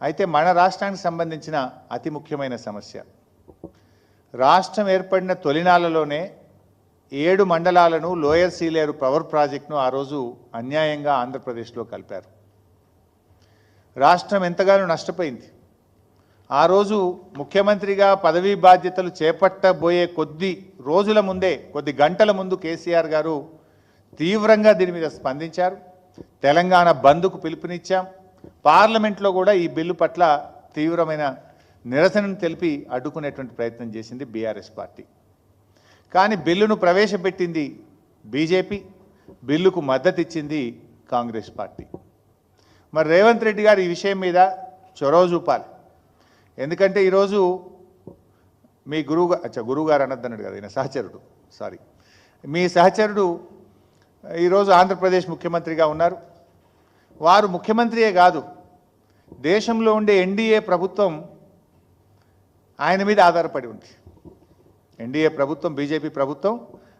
అయితే మన రాష్ట్రానికి సంబంధించిన అతి ముఖ్యమైన సమస్య. రాష్ట్రం ఏర్పడిన తొలినాళ్ళలోనే ఏడు మండలాలను లోయర్ సీలేరు పవర్ ప్రాజెక్టును ఆ రోజు అన్యాయంగా ఆంధ్రప్రదేశ్లో కలిపారు. రాష్ట్రం ఎంతగానో నష్టపోయింది. ఆ రోజు ముఖ్యమంత్రిగా పదవీ బాధ్యతలు చేపట్టబోయే కొద్ది రోజుల ముందే కొద్ది గంటల ముందు కేసీఆర్ గారు తీవ్రంగా దీని మీద స్పందించారు. తెలంగాణ బంద్కు పిలుపునిచ్చాం. పార్లమెంట్లో కూడా ఈ బిల్లు పట్ల తీవ్రమైన నిరసనను తెలిపి అడ్డుకునేటువంటి ప్రయత్నం చేసింది బీఆర్ఎస్ పార్టీ. కానీ బిల్లును ప్రవేశపెట్టింది బీజేపీ బిల్లుకు మద్దతు ఇచ్చింది కాంగ్రెస్ పార్టీ. మరి రేవంత్ రెడ్డి గారు ఈ విషయం మీద చొరవ చూపాలి. ఎందుకంటే ఈరోజు మీ గురువు అచ్చా గురువు గారు కదా ఈయన సహచరుడు సారీ. మీ సహచరుడు ఈరోజు ఆంధ్రప్రదేశ్ ముఖ్యమంత్రిగా ఉన్నారు. వారు ముఖ్యమంత్రియే కాదు దేశంలో ఉండే ఎన్డీఏ ప్రభుత్వం ఆయన మీద ఆధారపడి ఉంది. ఎన్డీఏ ప్రభుత్వం బీజేపీ ప్రభుత్వం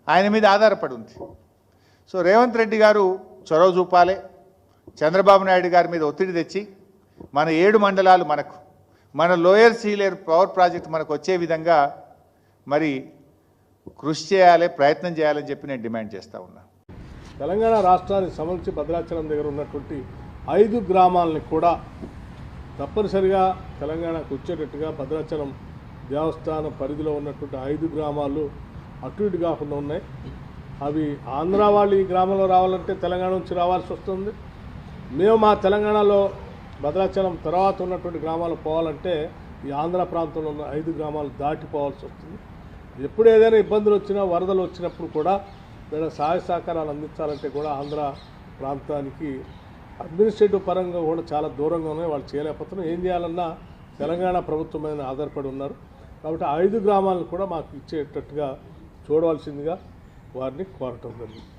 ఆయన మీద ఆధారపడి ఉంది. సో రేవంత్ రెడ్డి గారు చొరవ చూపాలి. చంద్రబాబు నాయుడు గారి మీద ఒత్తిడి తెచ్చి మన ఏడు మండలాలు మనకు మన లోయర్ సీలేర్ పవర్ ప్రాజెక్ట్ మనకు వచ్చే విధంగా మరి కృషి చేయాలి ప్రయత్నం చేయాలని చెప్పి నేను డిమాండ్ చేస్తూ ఉన్నా. తెలంగాణ రాష్ట్రానికి సంబంధించి భద్రాచలం దగ్గర ఉన్నటువంటి ఐదు గ్రామాలని కూడా తప్పనిసరిగా తెలంగాణకు వచ్చేటట్టుగా భద్రాచలం దేవస్థానం పరిధిలో ఉన్నటువంటి ఐదు గ్రామాలు అటు ఇటు కాకుండా ఉన్నాయి. అవి ఆంధ్ర వాళ్ళు ఈ గ్రామంలో రావాలంటే తెలంగాణ నుంచి రావాల్సి వస్తుంది. మేము మా తెలంగాణలో భద్రాచలం తర్వాత ఉన్నటువంటి గ్రామాలు పోవాలంటే ఈ ఆంధ్ర ప్రాంతంలో ఉన్న ఐదు గ్రామాలు దాటిపోవాల్సి వస్తుంది. ఎప్పుడు ఏదైనా ఇబ్బందులు వచ్చినా వరదలు వచ్చినప్పుడు కూడా వీళ్ళ సహాయ సహకారాలు అందించాలంటే కూడా ఆంధ్ర ప్రాంతానికి అడ్మినిస్ట్రేటివ్ పరంగా కూడా చాలా దూరంగా ఉన్నాయి వాళ్ళు చేయలేకపోతున్నారు. ఏం చేయాలన్నా తెలంగాణ ప్రభుత్వం మీద ఆధారపడి ఉన్నారు. కాబట్టి ఆ ఐదు గ్రామాలను కూడా మాకు ఇచ్చేటట్టుగా చూడవలసిందిగా వారిని కోరటం జరిగింది.